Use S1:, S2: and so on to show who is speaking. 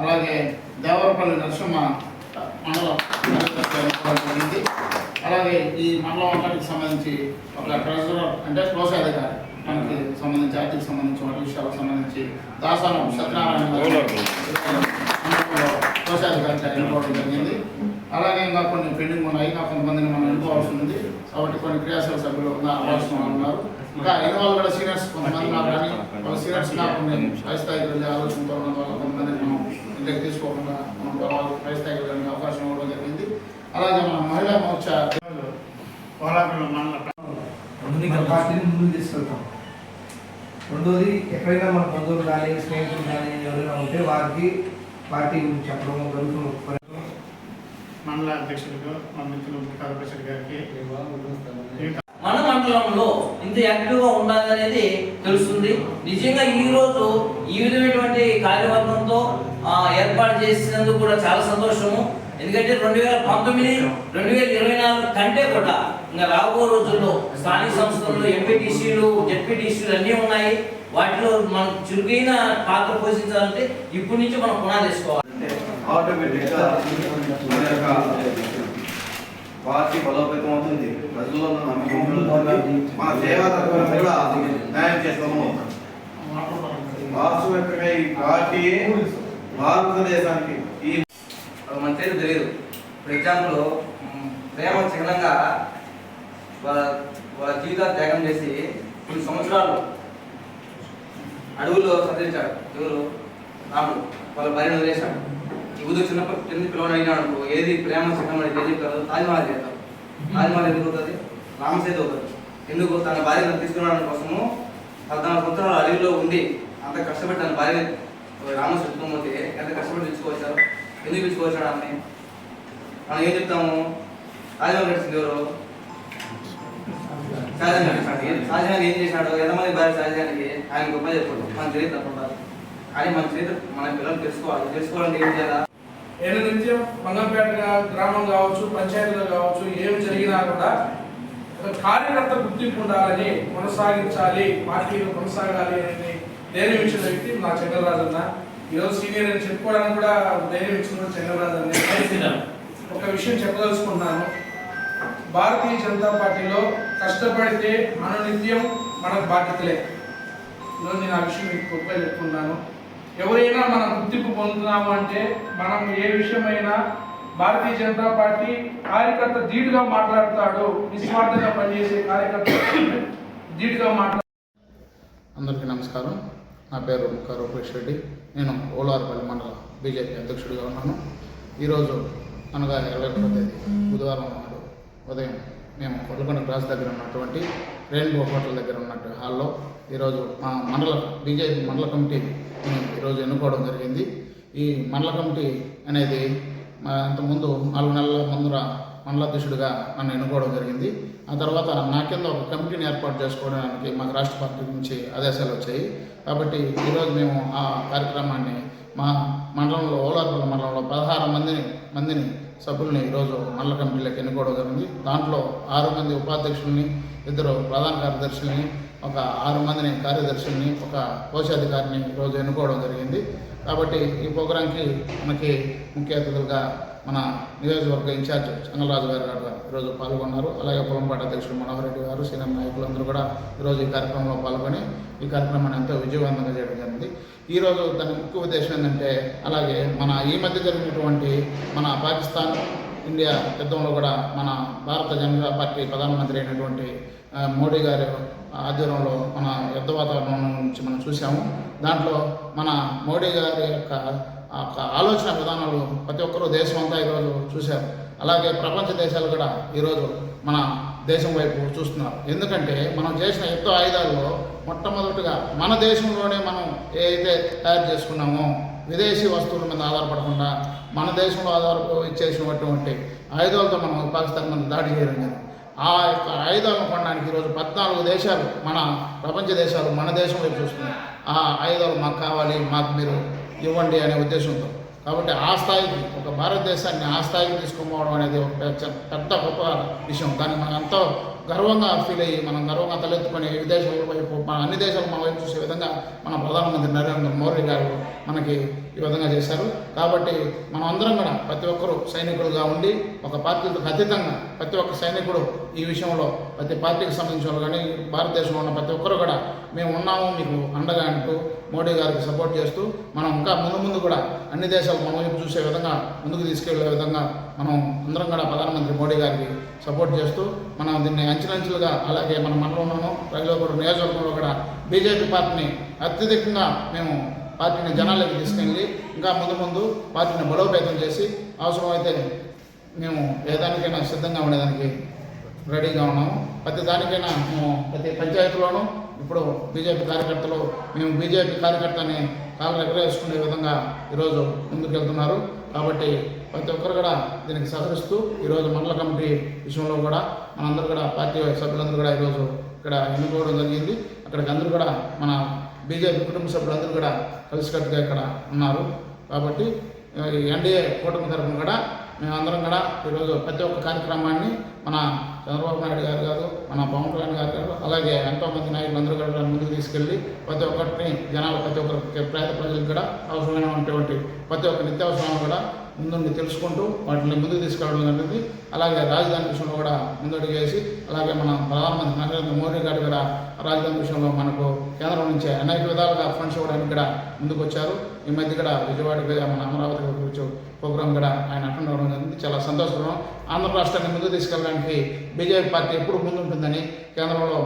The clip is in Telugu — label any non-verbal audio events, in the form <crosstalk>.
S1: అలాగే దేవరపల్లి నరసింహ మండలం జరిగింది. అలాగే ఈ మండలం అంతటికి సంబంధించి ఒక ట్రెజరర్ అంటే కోశాధికారి మనకి సంబంధించి ఆర్థిక సంబంధించి వాటి విషయాలకు సంబంధించి దాసానం సత్యనారాయణ కోశాధికారిగా ఎన్నుకోవడం జరిగింది. అలాగే ఇంకా కొన్ని పెండింగ్ ఉన్నాయి. ఇంకా కొంతమందిని మనం ఎన్నుకోవాల్సి ఉంది. కాబట్టి కొన్ని క్రియాశీల సభ్యులు అవసరం ఉన్నారు. ఇంకా ఇన్వాల్వ్ కూడా సీనియర్స్ కొంతమంది ఉన్నారు కానీ వాళ్ళ సీనియర్స్ కాకుండా పై స్థాయికి వెళ్ళే ఆలోచనతో ఉన్న వాళ్ళ ఇంటికి తీసుకోకుండా మనం వాళ్ళు పై స్థాయికి వెళ్ళడానికి అవకాశం ఇవ్వడం జరిగింది. అలాగే మన మహిళా మోర్చా
S2: పార్టీని ముందుకు తీసుకెళ్తాం. రెండోది ఎక్కడైనా మన బంధువులు కానీ స్నేహితులు కానీ ఎవరైనా ఉంటే వారికి పార్టీ గురించి చెప్పడం జరుగుతుంది.
S1: మండల అధ్యక్షుడిగా మా మిత్రులు కార్పొరేషన్ గారికి.
S3: మన మండలంలో ఇంత యాక్టివ్గా ఉండాలనేది తెలుస్తుంది. నిజంగా ఈ రోజు ఈ విధమైనటువంటి కార్యవర్గంతో ఏర్పాటు చేసినందుకు కూడా చాలా సంతోషము. ఎందుకంటే రెండు వేల పంతొమ్మిది రెండు వేల ఇరవై నాలుగు కంటే కూడా ఇంకా రాబో రోజుల్లో స్థానిక సంస్థల్లో ఎంపీటీసీలు జెడ్పీటీసీలు అన్నీ ఉన్నాయి. వాటిలో మనం చురుకైన పాత్ర పోషించాలంటే ఇప్పటి నుంచి మనం పునాది
S4: ఆటోమేటిక్గా యొక్క పార్టీ బలోపేతం అవుతుంది. ప్రజల్లో ఉన్న నమ్మకం పెరుగుతుంది. మన సేవా తత్వం కూడా న్యాయం వాస్తవికంగా ఈ పార్టీ భారతదేశానికి ఈ
S5: మన పేరు తెలియదు. ఫర్ ఎగ్జాంపుల్ ప్రేమ చిహ్నంగా వాళ్ళ వాళ్ళ జీవితాలు త్యాగం చేసి కొన్ని సంవత్సరాలు అడవుల్లో సంచరించాడు. ఎవరు? రాముడు. వాళ్ళ భార్యను వదిలేశాడు. ఈ చిన్నప్పుడు చిన్న పిల్లవాడు అయినాడు అనుకో ఏది ప్రేమ చిహ్నం అనేది ఏం చెప్తారు తాజ్మహల్ చేస్తారు తాజ్మహల్ ఎందుకు అవుతుంది? రామసేతు అవుతుంది. ఎందుకు? తన భార్యను తీసుకురావడం కోసము పద్నాలుగు సంవత్సరాలు అడవిలో ఉండి అంత కష్టపడి తన భార్యను రామ ఎత్తుకోకపోతే ఎంత కష్టపడి తెచ్చుకోవచ్చారు ఎందుకు తెచ్చుకోవచ్చాడు ఆమెని? మనం ఏం చెప్తాము? రాజమౌళి నడిచింది ఎవరు. షాజహాన్ నడిచాడు ఏ- ఏం చేశాడు ఎంతమంది భార్య షాజహాన్కి ఆయన గొప్ప చెప్పాడు మన చరిత్ర ఉండాలి కానీ మన చరిత్ర మన పిల్లలు తెలుసుకోవాలి. తెలుసుకోవాలంటే ఏం చేయాలా?
S6: ఏడు నిత్యం మంగంపేట గ్రామం కావచ్చు పంచాయతీలో కావచ్చు ఏమి జరిగినా కూడా కార్యకర్త గుర్తింపు ఉండాలని కొనసాగించాలి పార్టీలు కొనసాగాలి అనేది ధైర్యం ఇచ్చిన వ్యక్తి నా చంద్రరాజు అన్న. ఈరోజు సీనియర్ అని చెప్పుకోవడానికి కూడా ధైర్యం ఇచ్చిన చంద్రరాజు అన్న. ఒక విషయం చెప్పదలుచుకుంటున్నాను. భారతీయ జనతా పార్టీలో కష్టపడితే అనునిత్యం మనకు బాధ్యతలే. ఈరోజు నేను ఆ విషయం మీకు గొప్పగా చెప్తున్నాను. ఎవరైనా మనం గుర్తింపు పొందుతున్నాము అంటే మనం ఏ విషయమైనా భారతీయ జనతా పార్టీ కార్యకర్త ధీటుగా మాట్లాడతాడు నిస్వార్థంగా పనిచేసే కార్యకర్త. <coughs> ధీటుగా మాట్లాడు
S1: అందరికీ నమస్కారం. నా పేరు ముక్క రూపేష్ రెడ్డి. నేను ఓలార్పల్లి మండల బీజేపీ అధ్యక్షుడిగా ఉన్నాను. ఈరోజు అనగా ఇరవై ఒకటో తేదీ బుధవారం నాడు ఉదయం మేము కొల్లకొండ క్రాస్ దగ్గర ఉన్నటువంటి రెయిన్బో హోటల్ దగ్గర ఉన్నటువంటి హాల్లో ఈరోజు మా మండల బీజేపీ మండల కమిటీ ఈరోజు ఎన్నుకోవడం జరిగింది. ఈ మండల కమిటీ అనేది మా అంతకుముందు నాలుగు నెలల ముందర మండలాధ్యక్షుడిగా నన్ను ఎన్నుకోవడం జరిగింది. ఆ తర్వాత నా కింద ఒక కమిటీని ఏర్పాటు చేసుకోవడానికి మాకు రాష్ట్ర పార్టీ నుంచి ఆదేశాలు వచ్చాయి. కాబట్టి ఈరోజు మేము ఆ కార్యక్రమాన్ని మా మండలంలో ఓలార్పల్లి మండలంలో పదహారు మందిని మందిని సభ్యుల్ని ఈరోజు మండల కమిటీలోకి ఎన్నుకోవడం జరిగింది. దాంట్లో ఆరు మంది ఉపాధ్యక్షుల్ని ఇద్దరు ప్రధాన కార్యదర్శుల్ని ఒక ఆరు మందిని కార్యదర్శుల్ని ఒక కోశాధికారిని ఈరోజు ఎన్నుకోవడం జరిగింది. కాబట్టి ఈ ప్రోగ్రాంకి మనకి ముఖ్య అతిథులుగా మన నియోజకవర్గ ఇన్ఛార్జ్ చంగలరాజు గారు గారు ఈరోజు పాల్గొన్నారు. అలాగే పొలంపాటి అధ్యక్షుడు మనోహర్ రెడ్డి గారు సీనియర్ నాయకులందరూ కూడా ఈరోజు ఈ కార్యక్రమంలో పాల్గొని ఈ కార్యక్రమాన్ని ఎంతో విజయవంతంగా చేయడం జరిగింది. ఈరోజు దాని ముఖ్య ఉద్దేశం ఏంటంటే అలాగే మన ఈ మధ్య జరిగినటువంటి మన పాకిస్తాన్ ఇండియా యుద్ధంలో కూడా మన భారత జనతా పార్టీ ప్రధానమంత్రి అయినటువంటి మోడీ గారి ఆధ్వర్యంలో మన యుద్ధ వాతావరణం నుంచి మనం చూసాము దాంట్లో మన మోడీ గారి యొక్క ఆలోచన విధానాలు ప్రతి ఒక్కరూ దేశం అంతా ఈరోజు చూశారు. అలాగే ప్రపంచ దేశాలు కూడా ఈరోజు మన దేశం వైపు చూస్తున్నారు. ఎందుకంటే మనం చేసిన యుద్ధ ఆయుధాల్లో మొట్టమొదటిగా మన దేశంలోనే మనం ఏ అయితే తయారు చేసుకున్నామో విదేశీ వస్తువుల మీద ఆధారపడకుండా మన దేశంలో ఆధార ఇచ్చేసినటువంటి ఆయుధాలతో మనం పాకిస్తాన్ మీద దాడి చేయడం జరిగింది. ఆ యొక్క ఆయుధాలను కొనడానికి ఈరోజు పద్నాలుగు దేశాలు మన ప్రపంచ దేశాలు మన దేశం వైపు చూస్తున్నాయి. ఆ ఆయుధాలు మాకు కావాలి మాకు మీరు ఇవ్వండి అనే ఉద్దేశంతో. కాబట్టి ఆ స్థాయికి ఒక భారతదేశాన్ని ఆ స్థాయికి తీసుకుపోవడం అనేది ఒక పెద్ద- పెద్ద గొప్ప విషయం. దాన్ని మనం ఎంతో గర్వంగా ఫీల్ అయ్యి మనం గర్వంగా తలెత్తుకొని విదేశాల వైపు మన అన్ని దేశాలు మన వైపు చూసే విధంగా మన ప్రధానమంత్రి నరేంద్ర మోడీ గారు మనకి ఈ విధంగా చేశారు. కాబట్టి మనం అందరం కూడా ప్రతి ఒక్కరూ సైనికులుగా ఉండి ఒక పార్టీలకు అతీతంగా ప్రతి ఒక్క సైనికుడు ఈ విషయంలో ప్రతి పార్టీకి సంబంధించిన వాళ్ళు కానీ భారతదేశంలో ఉన్న ప్రతి ఒక్కరు కూడా మేము ఉన్నాము మీకు అండగా అంటూ మోడీ గారికి సపోర్ట్ చేస్తూ మనం ఇంకా ముందు ముందు కూడా అన్ని దేశాలు మన వైపు చూసే విధంగా ముందుకు తీసుకెళ్ళే విధంగా మనం అందరం కూడా ప్రధానమంత్రి మోడీ గారికి సపోర్ట్ చేస్తూ మనం దీన్ని అంచెలంచెలుగా అలాగే మన మండలంలోనూ రైలుగూడ నియోజకవర్గంలో కూడా బీజేపీ పార్టీని అత్యధికంగా మేము పార్టీని జనాలకి తీసుకెళ్ళి ఇంకా ముందు ముందు పార్టీని బలోపేతం చేసి అవసరమైతే మేము ఏదానికైనా సిద్ధంగా ఉండేదానికి రెడీగా ఉన్నాము. ప్రతి దానికైనా మేము ప్రతి పంచాయతీలోనూ ఇప్పుడు బీజేపీ కార్యకర్తలు మేము బీజేపీ కార్యకర్తని కాళ్ళు ఎగరేసుకునే విధంగా ఈరోజు ముందుకెళ్తున్నారు కాబట్టి ప్రతి ఒక్కరు కూడా దీనికి సహకరిస్తూ ఈరోజు మండల కమిటీ విషయంలో కూడా మనందరూ కూడా పార్టీ సభ్యులందరూ కూడా ఈరోజు ఇక్కడ ఎన్నుకోవడం జరిగింది. అక్కడికి అందరూ కూడా మన బీజేపీ కుటుంబ సభ్యులందరూ కూడా కలిసికట్టుగా ఇక్కడ ఉన్నారు. కాబట్టి ఎన్డీఏ కూటమి తరఫున కూడా మేమందరం కూడా ఈరోజు ప్రతి ఒక్క కార్యక్రమాన్ని మన చంద్రబాబు నాయుడు గారు గారు మన పవన్ కళ్యాణ్ గారు గారు అలాగే ఎంతోమంది నాయకులందరూ కూడా ముందుకు తీసుకెళ్ళి ప్రతి ఒక్కరిని జనాలు ప్రతి ఒక్కరికి పేద ప్రజలకు కూడా అవసరమైనటువంటి ప్రతి ఒక్క నిత్యావసరాలను కూడా ముందుండి తెలుసుకుంటూ వాటిని ముందుకు తీసుకెళ్ళడం జరిగింది అలాగే రాజధాని విషయంలో కూడా ముందడుగు చేసి అలాగే మన ప్రధానమంత్రి నరేంద్ర మోడీ గారు కూడా రాజధాని విషయంలో మనకు కేంద్రం నుంచి అనేక విధాలుగా ఫండ్స్ ఇవ్వడానికి కూడా ముందుకు వచ్చారు ఈ మధ్య కూడా విజయవాడకి మన అమరావతి కూర్చో ప్రోగ్రామ్ కూడా ఆయన అటెండ్ అవ్వడం జరిగింది. చాలా సంతోషకరం ఆంధ్ర రాష్ట్రాన్ని ముందుకు తీసుకెళ్ళడానికి బీజేపీ పార్టీ ఎప్పుడు ముందుంటుందని కేంద్రంలో